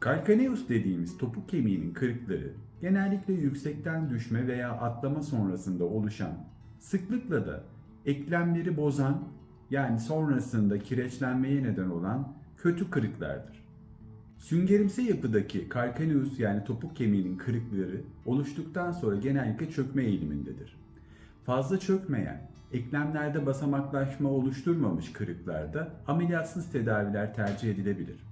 Kalkaneus dediğimiz topuk kemiğinin kırıkları genellikle yüksekten düşme veya atlama sonrasında oluşan, sıklıkla da eklemleri bozan yani sonrasında kireçlenmeye neden olan kötü kırıklardır. Süngerimsi yapıdaki kalkaneus yani topuk kemiğinin kırıkları oluştuktan sonra genellikle çökme eğilimindedir. Fazla çökmeyen, eklemlerde basamaklaşma oluşturmamış kırıklarda ameliyatsız tedaviler tercih edilebilir.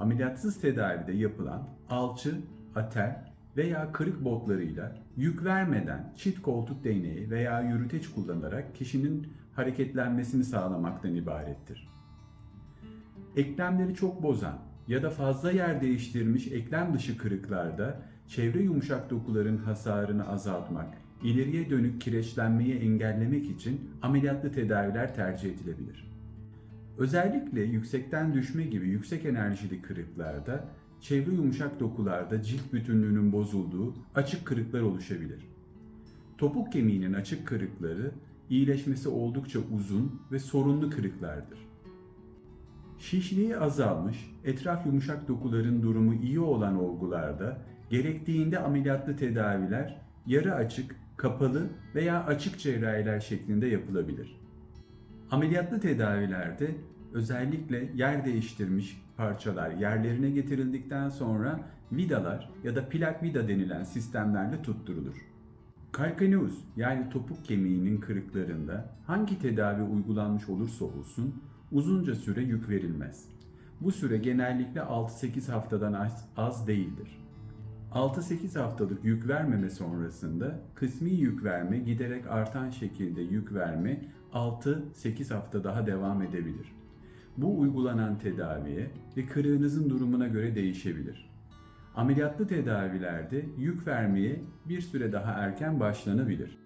Ameliyatsız tedavide yapılan alçı, atel veya kırık botlarıyla yük vermeden çift koltuk değneği veya yürüteç kullanarak kişinin hareketlenmesini sağlamaktan ibarettir. Eklemleri çok bozan ya da fazla yer değiştirmiş eklem dışı kırıklarda çevre yumuşak dokuların hasarını azaltmak, ileriye dönük kireçlenmeyi engellemek için ameliyatlı tedaviler tercih edilebilir. Özellikle yüksekten düşme gibi yüksek enerjili kırıklarda çevre yumuşak dokularda cilt bütünlüğünün bozulduğu açık kırıklar oluşabilir. Topuk kemiğinin açık kırıkları iyileşmesi oldukça uzun ve sorunlu kırıklardır. Şişliği azalmış, etraf yumuşak dokuların durumu iyi olan olgularda gerektiğinde ameliyatlı tedaviler yarı açık, kapalı veya açık cerrahiler şeklinde yapılabilir. Ameliyatlı tedavilerde özellikle yer değiştirmiş parçalar yerlerine getirildikten sonra vidalar ya da plak vida denilen sistemlerle tutturulur. Kalkaneus yani topuk kemiğinin kırıklarında hangi tedavi uygulanmış olursa olsun uzunca süre yük verilmez. Bu süre genellikle 6-8 haftadan az, az değildir. 6-8 haftalık yük vermeme sonrasında kısmi yük verme giderek artan şekilde yük verme 6-8 hafta daha devam edebilir. Bu uygulanan tedaviye ve kırığınızın durumuna göre değişebilir. Ameliyatlı tedavilerde yük vermeye bir süre daha erken başlanabilir.